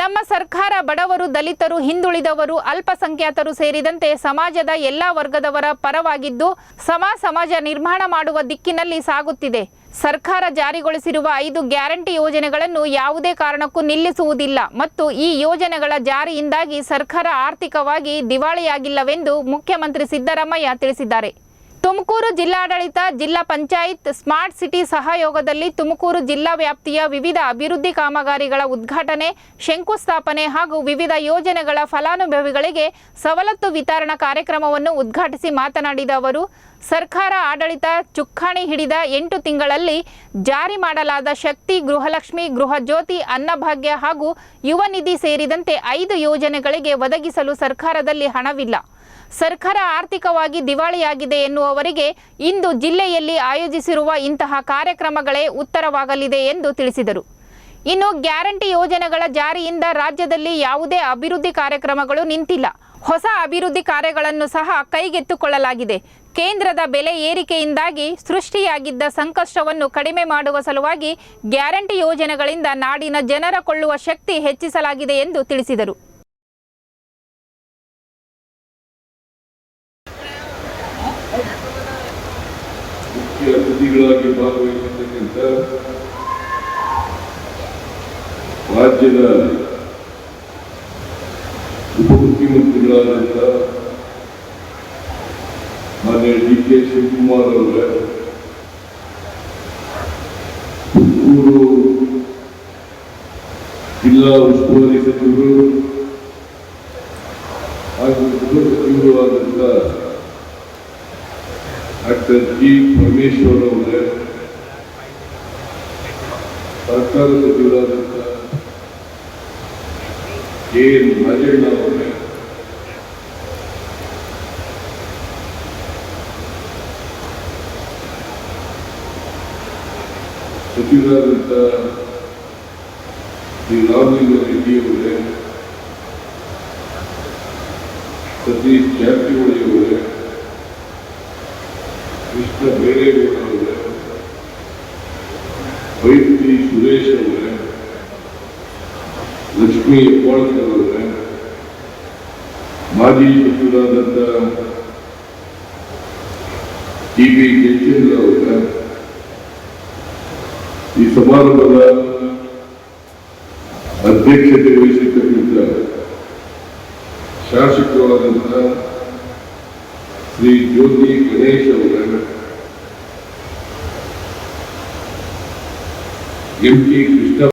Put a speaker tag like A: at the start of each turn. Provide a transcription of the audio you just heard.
A: ನಮ್ಮ ಸರ್ಕಾರ ಬಡವರು, ದಲಿತರು, ಹಿಂದುಳಿದವರು, ಅಲ್ಪಸಂಖ್ಯಾತರು ಸೇರಿದಂತೆ ಸಮಾಜದ ಎಲ್ಲ ವರ್ಗದವರ ಪರವಾಗಿದ್ದು ಸಮ ಸಮಾಜ ನಿರ್ಮಾಣ ಮಾಡುವ ದಿಕ್ಕಿನಲ್ಲಿ ಸಾಗುತ್ತಿದೆ. ಸರ್ಕಾರ ಜಾರಿಗೊಳಿಸಿರುವ ಐದು ಗ್ಯಾರಂಟಿ ಯೋಜನೆಗಳನ್ನು ಯಾವುದೇ ಕಾರಣಕ್ಕೂ ನಿಲ್ಲಿಸುವುದಿಲ್ಲ ಮತ್ತು ಈ ಯೋಜನೆಗಳ ಜಾರಿಯಿಂದಾಗಿ ಸರ್ಕಾರ ಆರ್ಥಿಕವಾಗಿ ದಿವಾಳಿಯಾಗಿಲ್ಲವೆಂದು ಮುಖ್ಯಮಂತ್ರಿ ಸಿದ್ದರಾಮಯ್ಯ ತಿಳಿಸಿದ್ದಾರೆ. ತುಮಕೂರು ಜಿಲ್ಲಾಡಳಿತ, ಜಿಲ್ಲಾ ಪಂಚಾಯತ್, ಸ್ಮಾರ್ಟ್ ಸಿಟಿ ಸಹಯೋಗದಲ್ಲಿ ತುಮಕೂರು ಜಿಲ್ಲಾ ವ್ಯಾಪ್ತಿಯ ವಿವಿಧ ಅಭಿವೃದ್ಧಿ ಕಾಮಗಾರಿಗಳ ಉದ್ಘಾಟನೆ, ಶಂಕುಸ್ಥಾಪನೆ ಹಾಗೂ ವಿವಿಧ ಯೋಜನೆಗಳ ಫಲಾನುಭವಿಗಳಿಗೆ ಸವಲತ್ತು ವಿತರಣಾ ಕಾರ್ಯಕ್ರಮವನ್ನು ಉದ್ಘಾಟಿಸಿ ಮಾತನಾಡಿದ ಅವರು, ಸರ್ಕಾರ ಆಡಳಿತ ಚುಕ್ಕಾಣಿ ಹಿಡಿದ ಎಂಟು ತಿಂಗಳಲ್ಲಿ ಜಾರಿ ಮಾಡಲಾದ ಶಕ್ತಿ, ಗೃಹಲಕ್ಷ್ಮಿ, ಗೃಹಜ್ಯೋತಿ, ಅನ್ನಭಾಗ್ಯ ಹಾಗೂ ಯುವ ನಿಧಿ ಸೇರಿದಂತೆ ಐದು ಯೋಜನೆಗಳಿಗೆ ಒದಗಿಸಲು ಸರ್ಕಾರದಲ್ಲಿ ಹಣವಿಲ್ಲ. ಸರ್ಕಾರ ಆರ್ಥಿಕವಾಗಿ ದಿವಾಳಿಯಾಗಿದೆ ಎನ್ನುವವರಿಗೆ ಇಂದು ಜಿಲ್ಲೆಯಲ್ಲಿ ಆಯೋಜಿಸಿರುವ ಇಂತಹ ಕಾರ್ಯಕ್ರಮಗಳೇ ಉತ್ತರವಾಗಲಿದೆ ಎಂದು ತಿಳಿಸಿದರು. ಇನ್ನು ಗ್ಯಾರಂಟಿ ಯೋಜನೆಗಳ ಜಾರಿಯಿಂದ ರಾಜ್ಯದಲ್ಲಿ ಯಾವುದೇ ಅಭಿವೃದ್ಧಿ ಕಾರ್ಯಕ್ರಮಗಳು ನಿಂತಿಲ್ಲ. ಹೊಸ ಅಭಿವೃದ್ಧಿ ಕಾರ್ಯಗಳನ್ನು ಸಹ ಕೈಗೆತ್ತಿಕೊಳ್ಳಲಾಗಿದೆ. ಕೇಂದ್ರದ ಬೆಲೆ ಏರಿಕೆಯಿಂದಾಗಿ ಸೃಷ್ಟಿಯಾಗಿದ್ದ ಸಂಕಷ್ಟವನ್ನು ಕಡಿಮೆ ಮಾಡುವ ಸಲುವಾಗಿ ಗ್ಯಾರಂಟಿ ಯೋಜನೆಗಳಿಂದ ನಾಡಿನ ಜನರ ಕೊಳ್ಳುವ ಶಕ್ತಿ ಹೆಚ್ಚಿಸಲಾಗಿದೆ ಎಂದು ತಿಳಿಸಿದರು.
B: ಮುಖ್ಯ ಅತಿಥಿಗಳಾಗಿ ಭಾಗವಹಿಸಿರ್ತಕ್ಕಂಥ ರಾಜ್ಯದ ಉಪಮುಖ್ಯಮಂತ್ರಿಗಳಾದಂಥ ಮಾನ್ಯ ಡಿ ಕೆ ಶಿವಕುಮಾರ್ ಅವರ ಪುತ್ತೂರು ಜಿಲ್ಲಾ ಉಸ್ತುವಾರಿ ಸಚಿವರು ಹಾಗೂ ಗೃಹ ಸಚಿವರು ಆದಂಥ ಡಾಕ್ಟರ್ ಜಿ ಪರಮೇಶ್ವರ್ ಅವರೇ ಸರ್ಕಾರ ಸಚಿವರಾದಂಥ ಕೆ ಎನ್ ರಾಜಣ್ಣ ಅವರೇ ಸಚಿವರಾದಂಥ ಶ್ರೀ ರಾಮಲಿಂಗ ರೆಡ್ಡಿ ಅವರೇ, ಸತೀಶ್ ಜಾರಕಿಹೊಳಿ ಅವರೇ ಕೃಷ್ಣ ಬೈರೇಗೌಡ ಅವರೇ ವೈದ್ಯತಿ ಸುರೇಶ್ ಅವರೇ ಲಕ್ಷ್ಮೀ ಹೆಬ್ಬಾಳ್ಕರ್ ಅವರೇ ಮಾಜಿ ಸಚಿವರಾದಂಥ ಟಿ ಬಿ ಜಯಚಂದ್ರ ಅವರೇ ಈ ಸಮಾರಂಭದ ಅಧ್ಯಕ್ಷತೆ ವಹಿಸಿರ್ತಕ್ಕಂಥ ಶಾಸಕರಾದಂಥ ಶ್ರೀ ಜ್ಯೋತಿ ಗಣೇಶ್ Eu fiquei cristão